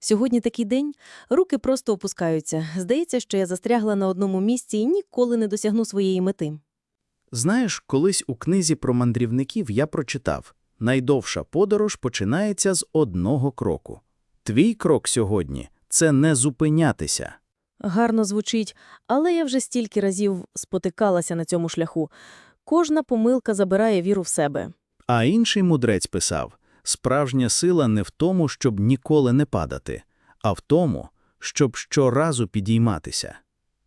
Сьогодні такий день, руки просто опускаються. Здається, що я застрягла на одному місці і ніколи не досягну своєї мети. Знаєш, колись у книзі про мандрівників я прочитав «Найдовша подорож починається з одного кроку». Твій крок сьогодні – це не зупинятися. Гарно звучить, але я вже стільки разів спотикалася на цьому шляху. Кожна помилка забирає віру в себе. А інший мудрець писав «Справжня сила не в тому, щоб ніколи не падати, а в тому, щоб щоразу підійматися.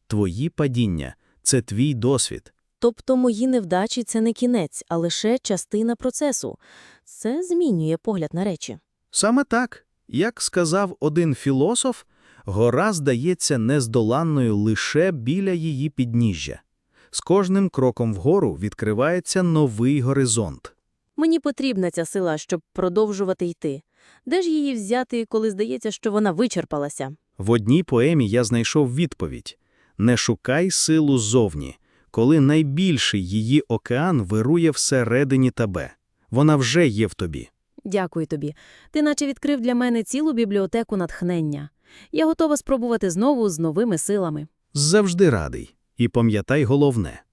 Твої падіння – це твій досвід. Тобто мої невдачі – це не кінець, а лише частина процесу. Це змінює погляд на речі. Саме так, як сказав один філософ, гора здається нездоланною лише біля її підніжжя. З кожним кроком вгору відкривається новий горизонт. Мені потрібна ця сила, щоб продовжувати йти. Де ж її взяти, коли здається, що вона вичерпалася? В одній поемі я знайшов відповідь «Не шукай силу ззовні, коли найбільший її океан вирує всередині тебе. Вона вже є в тобі». Дякую тобі. Ти наче відкрив для мене цілу бібліотеку натхнення. Я готова спробувати знову з новими силами. Завжди радий. І пам'ятай головне.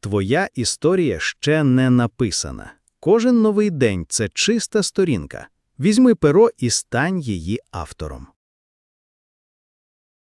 Твоя історія ще не написана. Кожен новий день – це чиста сторінка. Візьми перо і стань її автором.